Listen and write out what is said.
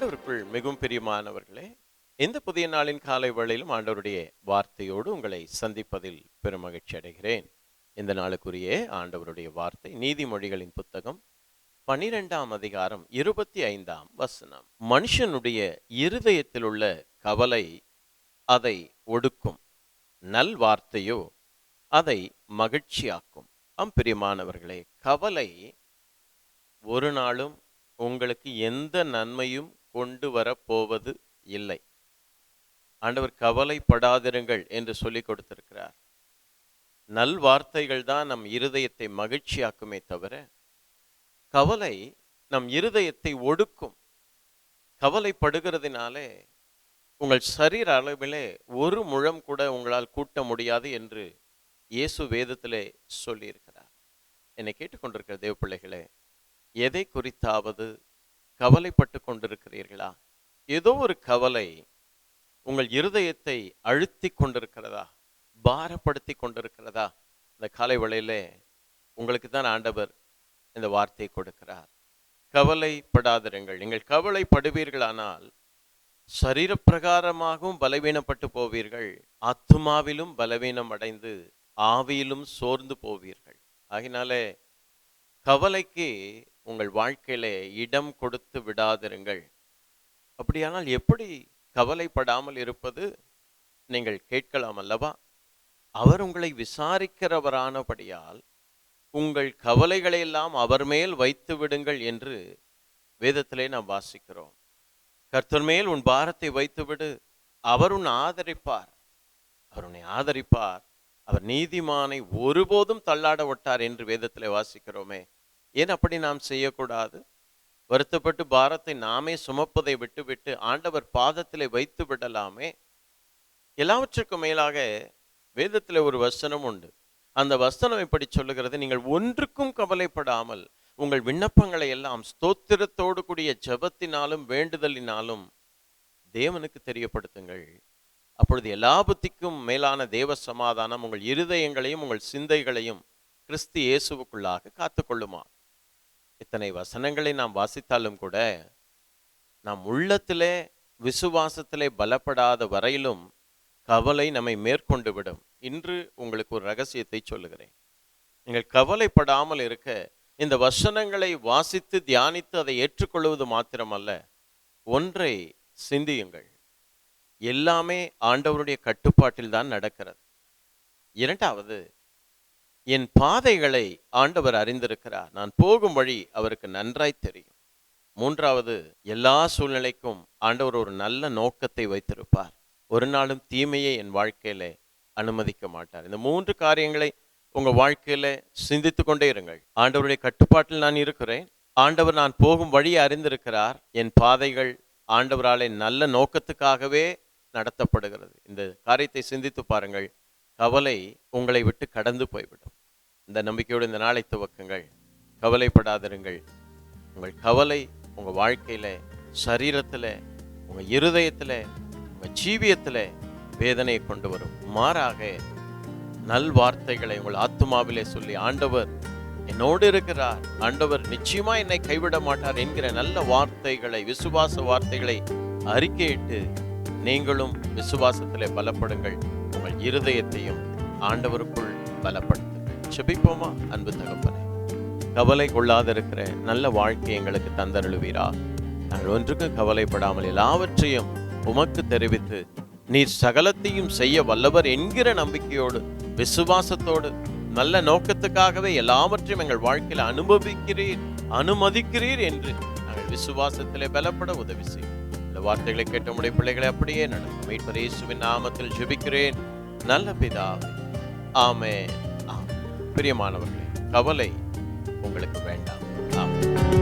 பிரியமானவர்களே இந்த புதிய நாளின் காலை வேளையிலும் ஆண்டவருடைய வார்த்தையோடு உங்களை சந்திப்பதில் பெருமகிழ்ச்சி அடைகிறேன். இந்த நாளுக்குரிய ஆண்டவருடைய வார்த்தை நீதிமொழிகளின் புத்தகம் பனிரெண்டாம் அதிகாரம் இருபத்தி ஐந்தாம் வசனம். மனுஷனுடைய இருதயத்தில் உள்ள கவலை அதை ஒடுக்கும். நல் வார்த்தையோ அதை மகிழ்ச்சியாக்கும். அம் பிரியமானவர்களே கவலை ஒரு நாளும் உங்களுக்கு எந்த நன்மையும் கொண்டு வரப்போவது இல்லை. ஆண்டவர் கவலைப்படாதிருங்கள் என்று சொல்லிக் கொடுத்திருக்கிறார். நல் வார்த்தைகள் தான் நம் இருதயத்தை மகிழ்ச்சியாக்குமே தவிர கவலை நம் இருதயத்தை ஒடுக்கும். கவலைப்படுகிறதுனாலே உங்கள் சரீர அளவிலே ஒரு முழம் கூட உங்களால் கூட்ட முடியாது என்று இயேசு வேதத்திலே சொல்லியிருக்கிறார். என்னை கேட்டுக்கொண்டிருக்கிற தேவ பிள்ளைகளே எதை குறித்தாவது கவலைப்பட்டு கொண்டிருக்கிறீர்களா? ஏதோ ஒரு கவலை உங்கள் இருதயத்தை அழுத்தி கொண்டிருக்கிறதா? பாரப்படுத்தி கொண்டிருக்கிறதா? இந்த காலை வேளையிலே உங்களுக்கு தான் ஆண்டவர் இந்த வார்த்தையை கொடுக்கிறார். கவலைப்படாதிருங்கள். நீங்கள் கவலைப்படுவீர்களானால் சரீரப்பிரகாரமாகவும் பலவீனப்பட்டு போவீர்கள். ஆத்துமாவிலும் பலவீனம் அடைந்து ஆவியிலும் சோர்ந்து போவீர்கள். ஆகினாலே கவலைக்கு உங்கள் வாழ்க்கையிலே இடம் கொடுத்து விடாதிருங்கள். அப்படியானால் எப்படி கவலைப்படாமல் இருப்பது? நீங்கள் கேட்கலாம் அல்லவா? அவர் உங்களை விசாரிக்கிறவரானபடியால் உங்கள் கவலைகளை எல்லாம் அவர் மேல் வைத்து விடுங்கள் என்று வேதத்திலே நாம் வாசிக்கிறோம். கர்த்தர் மேல் உன் பாரத்தை வைத்துவிடு அவர் உன் ஆதரிப்பார். அவர் உன்னை ஆதரிப்பார். அவர் நீதிமானை ஒருபோதும் தள்ளாட விட்டார் என்று வேதத்திலே வாசிக்கிறோமே. ஏன் அப்படி நாம் செய்யக்கூடாது? வருத்தப்பட்டு பாரத்தை நாமே சுமப்பதை விட்டுவிட்டு ஆண்டவர் பாதத்திலே வைத்து விடலாமே? எல்லாவற்றுக்கும் மேலாக வேதத்தில் ஒரு வசனம் உண்டு. அந்த வசனம் இப்படி சொல்லுகிறது நீங்கள் ஒன்றுக்கும் கவலைப்படாமல் உங்கள் விண்ணப்பங்களை எல்லாம் ஸ்தோத்திரத்தோடு கூடிய ஜெபத்தினாலும் வேண்டுதலினாலும் தேவனுக்கு தெரியப்படுத்துங்கள். அப்பொழுது எல்லா புத்திக்கும் மேலான தேவ சமாதானம் உங்கள் இருதயங்களையும் உங்கள் சிந்தைகளையும் கிறிஸ்து இயேசுவுக்குள்ளாக காத்துக்கொள்ளுமா இத்தனை வசனங்களை நாம் வாசித்தாலும் கூட நாம் உள்ளத்திலே விசுவாசத்திலே பலப்படாத வரையிலும் கவலை நம்மை மேற்கொண்டு விடும். இன்று உங்களுக்கு ஒரு ரகசியத்தை சொல்லுகிறேன். நீங்கள் கவலைப்படாமல் இருக்க இந்த வசனங்களை வாசித்து தியானித்து அதை ஏற்றுக்கொள்வது மாத்திரமல்ல ஒன்றை சிந்தியுங்கள். எல்லாமே ஆண்டவருடைய கட்டுப்பாட்டில் தான் நடக்கிறது. இரண்டாவது என் பாதைகளை ஆண்டவர் அறிந்திருக்கிறார். நான் போகும் வழி அவருக்கு நன்றாய் தெரியும். மூன்றாவது எல்லா சூழ்நிலைக்கும் ஆண்டவர் ஒரு நல்ல நோக்கத்தை வைத்திருப்பார். ஒரு நாளும் தீமையை என் வாழ்க்கையில அனுமதிக்க மாட்டார். இந்த மூன்று காரியங்களை உங்க வாழ்க்கையில சிந்தித்து கொண்டே இருங்கள். ஆண்டவருடைய கட்டுப்பாட்டில் நான் இருக்கிறேன். ஆண்டவர் நான் போகும் வழியை அறிந்திருக்கிறார். என் பாதைகள் ஆண்டவராலே நல்ல நோக்கத்துக்காகவே நடத்தப்படுகிறது. இந்த காரியத்தை சிந்தித்து பாருங்கள். கவலை உங்களை விட்டு கடந்து போய்விடும். இந்த நம்பிக்கையோடு இந்த நாளை துவக்குங்கள். கவலைப்படாதிருங்கள். உங்கள் கவலை உங்கள் வாழ்க்கையில் சரீரத்தில் உங்கள் இருதயத்தில் உங்கள் ஜீவியத்தில் வேதனையை கொண்டு வரும். மாறாக நல் வார்த்தைகளை உங்கள் ஆத்மாவிலே சொல்லி ஆண்டவர் என்னோடு இருக்கிறார். ஆண்டவர் நிச்சயமா என்னை கைவிட மாட்டார் என்கிற நல்ல வார்த்தைகளை விசுவாச வார்த்தைகளை அறிக்கையிட்டு நீங்களும் விசுவாசத்திலே பலப்படுங்கள். உங்கள் இருதயத்தையும் ஆண்டவருக்குள் பலப்படுத்து செபிப்போமா? அன்பு தகப்பனே. கவலை கொள்ளாதிருக்கிற நல்ல வாழ்க்கை எங்களுக்கு தந்தருளுவீரா. நாங்கள் ஒன்றுக்கும் கவலைப்படாமல் எல்லாவற்றையும் உமக்கு தெரிவித்து நீர் சகலத்தையும் செய்ய வல்லவர் என்கிற நம்பிக்கையோடு விசுவாசத்தோடு நல்ல நோக்கத்துக்காகவே எல்லாவற்றையும் எங்கள் வாழ்க்கையில் அனுபவிக்கிறீர் அனுமதிக்கிறீர் என்று நாங்கள் விசுவாசத்திலே பலப்பட உதவி செய்யும் இந்த வார்த்தைகளை கேட்ட முடிய பிள்ளைகளை அப்படியே நடக்கும் மீட்பர் இயேசுவின் நாமத்தில் ஜெபிக்கிறேன். நல்ல பிதாவே. ஆமே பிரியமானவர்களே கவலை உங்களுக்கு வேண்டாம். ஆமென்.